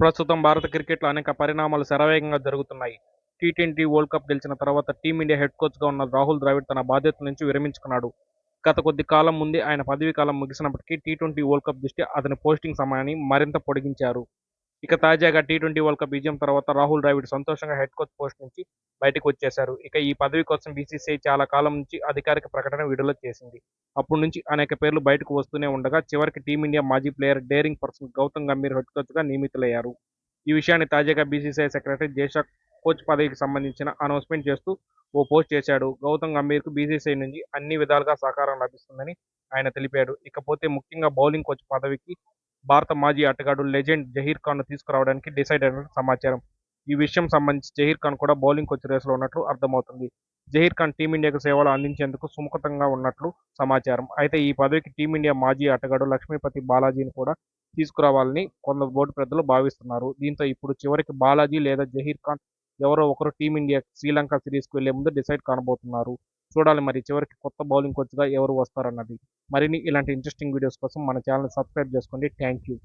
ప్రస్తుతం భారత క్రికెట్లో అనేక పరిణామాలు శరవేగంగా జరుగుతున్నాయి. టీ ట్వంటీ వరల్డ్ కప్ గెలిచిన తర్వాత టీమిండియా హెడ్ కోచ్గా ఉన్న రాహుల్ ద్రావిడ్ తన బాధ్యతల నుంచి విరమించుకున్నాడు. గత కొద్ది కాలం ముందే ఆయన పదవీ కాలం ముగిసినప్పటికీ టీ ట్వంటీ వరల్డ్ కప్ దృష్ట్యా అతని పోస్టింగ్ సమయాన్ని మరింత పొడిగించారు. ఇక తాజాగా టీ ట్వంటీ వరల్డ్ కప్ విజయం తర్వాత రాహుల్ ద్రావిడ్ సంతోషంగా హెడ్ కోచ్ పోస్ట్ నుంచి బయటకు వచ్చేశారు. ఇక ఈ పదవి కోసం బీసీసీఐ చాలా కాలం నుంచి అధికారిక ప్రకటన విడుదల చేసింది. అప్పటి నుంచి అనేక పేర్లు బయటకు వస్తూనే ఉండగా చివరికి టీమిండియా మాజీ player daring person Gautam Gambhir head కోచ్గా నియమితులయ్యారు. ఈ విషయాన్ని తాజాగా బీసీసీఐ సెక్రటరీ జేషా కోచ్ పదవికి సంబంధించిన అనౌన్స్మెంట్ చేస్తూ ఓ పోస్ట్ చేశాడు. గౌతమ్ గంభీర్కు బీసీసీఐ నుంచి అన్ని విధాలుగా సహకారం లభిస్తుందని ఆయన తెలిపాడు. ఇకపోతే ముఖ్యంగా బౌలింగ్ కోచ్ పదవికి భారత మాజీ ఆటగాడు లెజెండ్ జహీర్ ఖాన్ను తీసుకురావడానికి డిసైడ్ అయినట్టు సమాచారం. ఈ విషయం సంబంధించి జహీర్ ఖాన్ కూడా బౌలింగ్ కోచ్ రేసులో ఉన్నట్లు అర్థమవుతుంది. జహీర్ ఖాన్ టీమిండియాకు సేవలు అందించేందుకు సుముఖతంగా ఉన్నట్లు సమాచారం. అయితే ఈ పదవికి టీమిండియా మాజీ ఆటగాడు లక్ష్మీపతి బాలాజీని కూడా తీసుకురావాలని కొందరు బోర్డు పెద్దలు భావిస్తున్నారు. దీంతో ఇప్పుడు చివరికి బాలాజీ లేదా జహీర్ ఖాన్ ఎవరో ఒకరు టీమిండియా శ్రీలంక సిరీస్కు వెళ్ళే ముందు డిసైడ్ కానబోతున్నారు. చూడాలి మరి. చివరికి కొత్త బౌలింగ్ కోచ్గా ఎవరు వస్తారన్నది. మరిన్ని ఇలాంటి ఇంట్రెస్టింగ్ వీడియోస్ కోసం మన ఛానల్ సబ్స్క్రైబ్ చేసుకోండి. Thank you